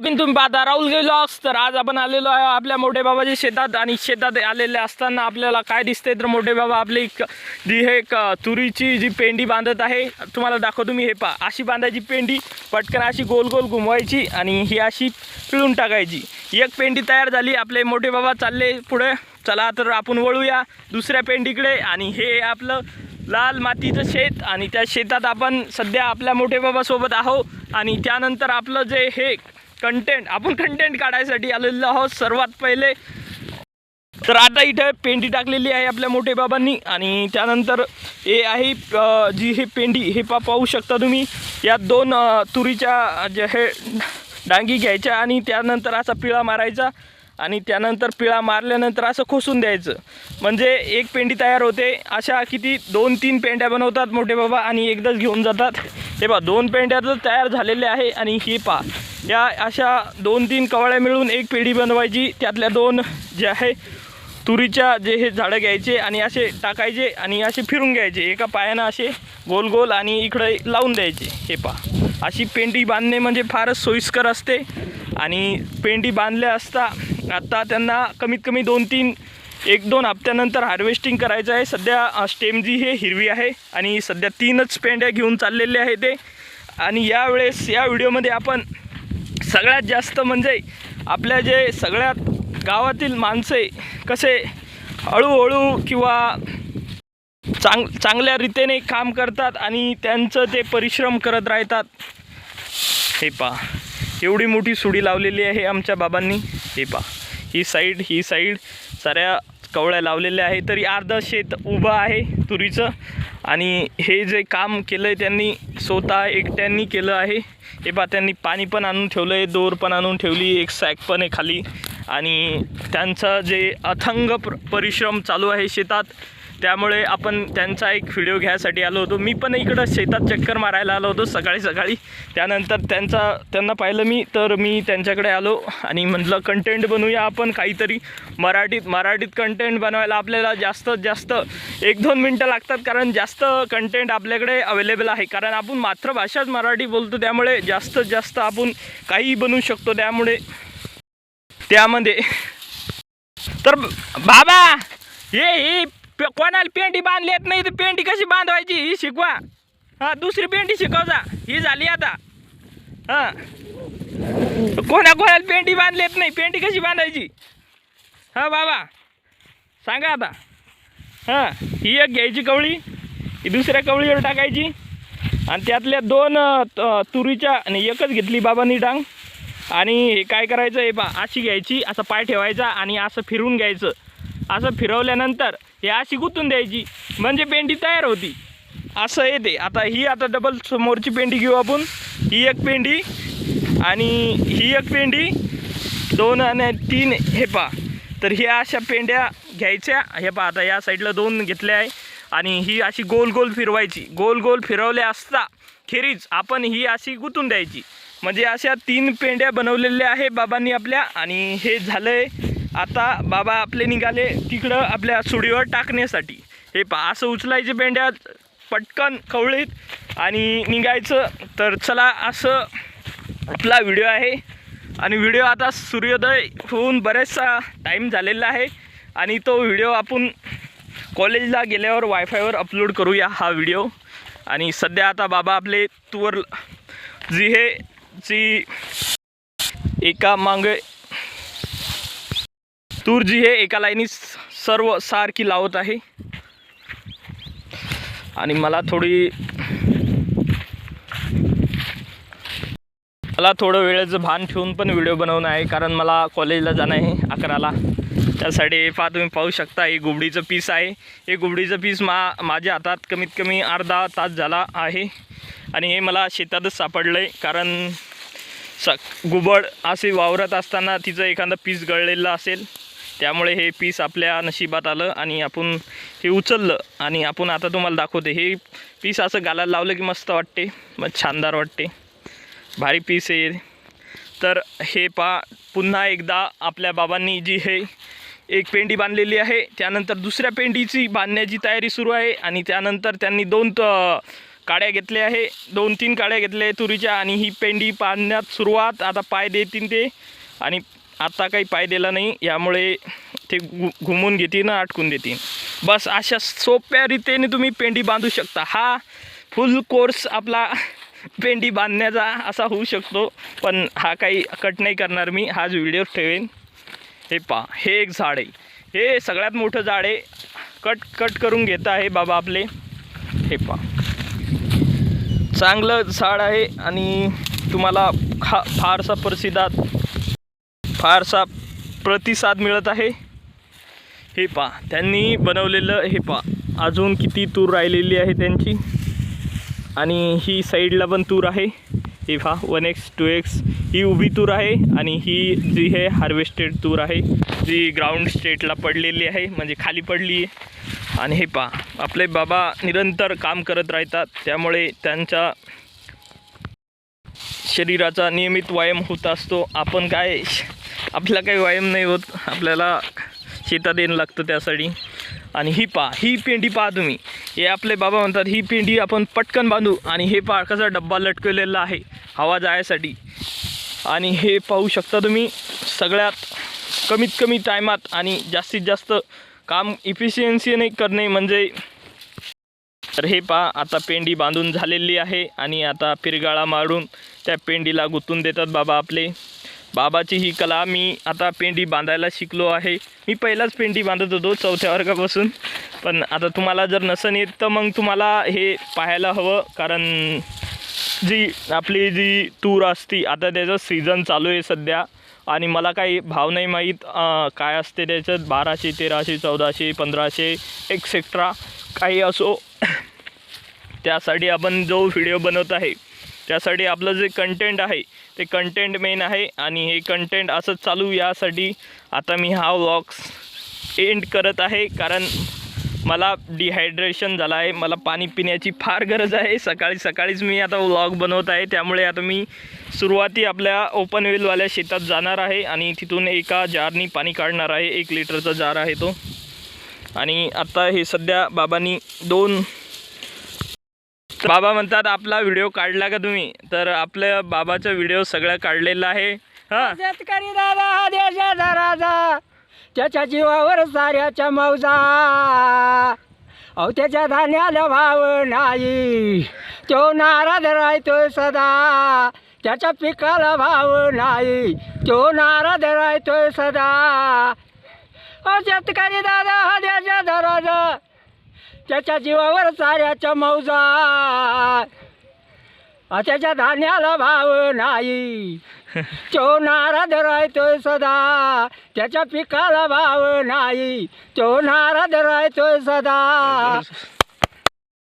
की तुम्ही पाहता राहुल गेलो तर आज आपण आलेलो आहे आपल्या मोठे बाबाच्या शेतात आणि शेतात आलेले असताना आपल्याला काय दिसते तर मोठे बाबा आपली एक जी हे तुरीची जी पेंडी बांधत आहे तुम्हाला दाखवतो मी हे पा अशी बांधायची पेंडी पटकन अशी गोल गोल घुमवायची आणि ही अशी पिळून टाकायची. एक पेंडी तयार झाली आपले मोठे बाबा चालले पुढे. चला तर आपण वळूया दुसऱ्या पेंडीकडे आणि हे आपलं लाल मातीचं शेत आणि त्या शेतात आपण सध्या आपल्या मोठे बाबासोबत आहो आणि त्यानंतर आपलं जे हे कंटेंट आपण कंटेंट काढायसाठी आलेलो आहोत सर्वात पहिले. तर आता इथे पेंडी टाकलेली आहे आपल्या मोठे बाबांनी आणि त्यानंतर हे आहे जी हे पेंडी हे पा पाहू शकता तुम्ही. यात दोन तुरीच्या जे हे डांगी घ्यायच्या आणि त्यानंतर असा पिळा मारायचा आणि त्यानंतर पिळा मारल्यानंतर असं खोसून द्यायचं. म्हणजे एक पेंडी तयार होते. अशा किती दोन तीन पेंड्या बनवतात मोठे बाबा आणि एकदाच घेऊन जातात. हे पहा दोन पेंड्या तर तयार झालेल्या आहे आणि हे पहा या अशा दोन तीन कवाळ्या मिळून एक पेढी बनवायची. त्यातल्या दोन जे आहे तुरीच्या जे हे झाडं घ्यायचे आणि असे टाकायचे आणि असे फिरून घ्यायचे. एका पायानं असे गोल गोल आणि इकडे लावून द्यायचे. हे पहा. अशी पेंडी बांधणे म्हणजे फारच सोयीस्कर असते. आणि पेंडी बांधल्या असता आता त्यांना कमीत कमी दोन तीन एक दोन हप्त्यानंतर हार्वेस्टिंग करायचं आहे. सध्या स्टेम जी हे हिरवी आहे आणि सध्या तीनच पेंड्या घेऊन चाललेले आहे ते. आणि यावेळेस या व्हिडिओमध्ये आपण सगळ्यात जास्त म्हणजे आपल्या जे सगळ्यात गावातील माणसे कसे हळूहळू किंवा चांग चांगल्या रीतीने काम करतात आणि त्यांचं ते परिश्रम करत राहतात. हे पा एवढी मोठी सुडी लावलेली आहे आमच्या बाबांनी. हे पा ही साईड ही साईड साऱ्या कवळ्या लावलेल्या आहे. तरी अर्धं शेत उभं आहे तुरीचं आणि हे जे काम केलं आहे त्यांनी स्वतः एकट्यांनी केलं आहे. हे पा त्यांनी पाणी पण आणून ठेवलं आहे दोर पण आणून ठेवली एक सॅक पण आहे खाली. आणि त्यांचं जे अथंग प्र परिश्रम चालू आहे शेतात त्यामुळे आपण त्यांचा एक व्हिडिओ घ्यायसाठी आलो होतो. मी पण इकडं शेतात चक्कर मारायला आलो होतो सकाळी सकाळी. त्यानंतर त्यांचा त्यांना पाहिलं मी तर मी त्यांच्याकडे आलो आणि म्हटलं कंटेंट बनवूया आपण काहीतरी. मराठीत मराठीत कंटेंट बनवायला आपल्याला जास्तीत जास्त एक दोन मिनटं लागतात कारण जास्त कंटेंट आपल्याकडे अवेलेबल आहे. कारण आपण मातृभाषाच मराठी बोलतो त्यामुळे जास्तीत जास्त आपण काहीही बनवू शकतो त्यामुळे त्यामध्ये. तर बाबा हे ही पे- कोणाला पेंडी बांधली येत नाही तर पेंडी कशी बांधवायची? ही शिकवा. हा दुसरी पेंट शिकव जा. ही झाली आता. हा. कोणा कोणाला पेंडी बांधली येत नाही? पेंडी कशी बांधायची? हा बाबा. सांगा आता. हां ही एक घ्यायची कवळी ही दुसऱ्या कवळीवर टाकायची. आणि त्यातल्या दोन त- तुरीच्या आणि एकच घेतली बाबांनी टांग आणि हे काय करायचं हे पा अशी घ्यायची असं पाय ठेवायचा आणि असं फिरून घ्यायचं. असं फिरवल्यानंतर हे अशी गुंतून द्यायची म्हणजे पेंडी तयार होती. असं येते आता ही आता डबल समोरची पेंडी घेऊ आपण. ही एक पेंडी आणि ही एक पेंडी दोन आणि तीन हे पा तर ह्या अशा पेंड्या घ्यायच्या. हे पा आता या साईडला दोन घेतल्या आहे. आणि ही अशी गोल गोल फिरवायची. गोल गोल फिरवल्या असता खेरीज आपण ही अशी गुंतून द्यायची. म्हणजे अशा तीन पेंड्या बनवलेल्या आहे बाबांनी आपल्या. आणि हे झालं आहे आता बाबा आपले निघाले तिकडं आपल्या सुडीवर टाकण्यासाठी. हे पा असं उचलायचे पेंड्यात पटकन कवळीत आणि निघायचं. तर चला असं आपला व्हिडिओ आहे. आणि व्हिडिओ आता सूर्योदय होऊन बरेचसा टाईम झालेला आहे. आणि तो व्हिडिओ आपण कॉलेजला गेल्यावर वायफायवर अपलोड करूया हा व्हिडिओ. आणि सध्या आता बाबा आपले तूवर जी हे जी एका मागे तूर जी हे एका लाईनी सर्व सारखी लावत आहे. आणि मला थोडी मला थोडं वेळेचं भान ठेवून पण व्हिडिओ बनवणं आहे कारण मला कॉलेजला जाणं आहे अकराला. त्यासाठी पहा तुम्ही पाहू शकता हे गुबडीचं पीस आहे. हे गुबडीचं पीस मा माझ्या हातात कमीत कमी अर्धा तास झाला आहे. आणि हे मला शेतातच सापडलं आहे कारण स गुबड असे वावरत असताना तिचं एखादं पीस गळलेलं असेल. त्यामुळे हे पीस आपल्या नशिबात आलं आणि आपण हे उचललं आणि आपण आता तुम्हाला दाखवते. हे पीस असं घालायला लावलं की मस्त वाटते. मग छानदार वाटते. भारी पीस आहे तर हे पा पुन्हा एकदा आपल्या बाबांनी जी हे एक पेंडी बांधलेली आहे त्यानंतर दुसऱ्या पेंडीची बांधण्याची तयारी सुरू आहे आणि त्यानंतर त्यांनी दोन त काड्या घेतल्या आहे. दोन तीन काड्या घेतल्या आहे तुरीच्या आणि ही पेंडी बांधण्यात सुरुवात. आता पाय देतील ते. आणि आता काही पाय दिला नाही यामुळे ते घु घुमून घेतील आणि अटकून देतील. बस अशा सोप्या रीतीने तुम्ही पेंडी बांधू शकता. हा फुल कोर्स आपला पेंडी बांधण्याचा असा होऊ शकतो पण हा काही कट नाही करणार मी. हाच व्हिडिओ ठेवेन. हे पा हे एक झाड आहे. हे सगळ्यात मोठं झाड आहे. कट कट करून घेत आहे बाबा आपले. हे पा. चांगलं झाड आहे आणि तुम्हाला खा फारसा प्रसिद्धात फारसा प्रतिसाद मिळत आहे. हे पा त्यांनी बनवलेलं हे पा अजून किती तूर राहिलेली आहे त्यांची. आणि ही साईडला पण तूर आहे. हे पहा वन एक्स टू एक्स ही उभी तूर आहे आणि ही जी आहे हार्वेस्टेड तूर आहे जी ग्राउंड स्टेटला पडलेली आहे म्हणजे खाली पडली आहे. आणि हे पहा आपले बाबा निरंतर काम करत राहतात त्यामुळे त्यांच्या शरीराचा नियमित व्यायाम होत असतो. आपण काय आपला काही व्यायाम नाही होत. आपल्याला शेतात येणं लागतं त्यासाठी. आणि ही पा ही पेंडी पहा तुम्ही. हे आपले बाबा म्हणतात ही पेंडी आपण पटकन बांधू. आणि हे पहा कसा डब्बा लटकवलेला आहे हवा जायसाठी. आणि हे पाहू शकता तुम्ही सगळ्यात कमीत कमी टायमात आणि जास्तीत जास्त काम इफिशियन्सीने करणे म्हणजे तर हे पहा आता पेंडी बांधून झालेली आहे. आणि आता पिरगाळा मारून त्या पेंडीला गुंतून देतात बाबा आपले. बाबाची ही कला मी आता पेंडी बांधायला शिकलो आहे. मी पहिलाच पेंडी बांधत होतो चौथ्या वर्गापासून. पण आता तुम्हाला जर नसन येत तर मग तुम्हाला हे पाहायला हवं. कारण जी आपली जी टूर असती आता त्याचं सीझन चालू आहे सध्या. आणि मला काही भाव नाही माहीत काय असते त्याच्यात. बाराशे तेराशे चौदाशे पंधराशे एक्सेट्रा काही असो. त्यासाठी आपण जो व्हिडिओ बनवत आहे त्यासाठी आपलं जे कंटेंट आहे ते कंटेंट मेन आहे आणि हे कंटेंट असंच चालू यासाठी आता मी हा व्लॉग्स एंड करत आहे. कारण मला डिहायड्रेशन झालं आहे. मला पाणी पिण्याची फार गरज आहे. सकाळी सकाळीच मी आता व्लॉग बनवत आहे. त्यामुळे आता मी सुरुवाती आपल्या ओपन वेलवाल्या शेतात जाणार आहे आणि तिथून एका जारनी पाणी काढणार आहे. एक लिटरचा जार आहे तो. आणि आत्ता हे सध्या बाबांनी दोन बाबा म्हणतात आपला व्हिडिओ काढला का तुम्ही? तर आपल्या बाबाचा व्हिडिओ सगळा काढलेला आहे. हा. शेतकरी दादा हा देशाचा राजा. त्याच्या जीवावर साऱ्याच्या मौजा. अहो त्याच्या धान्याला भाव नाही. तो नाराज राहतोय सदा. त्याच्या पिकाला भाव नाही. तो नाराज राहतोय सदा. अहो शेतकरी दादा हा देशाचा राजा. त्याच्या जीवावर साऱ्याच्या मौजा. त्याच्या धान्याला भाव नाही. तो नाराज राहतोय सदा. त्याच्या पिकाला भाव नाही. तो नाराज राहतोय सदा.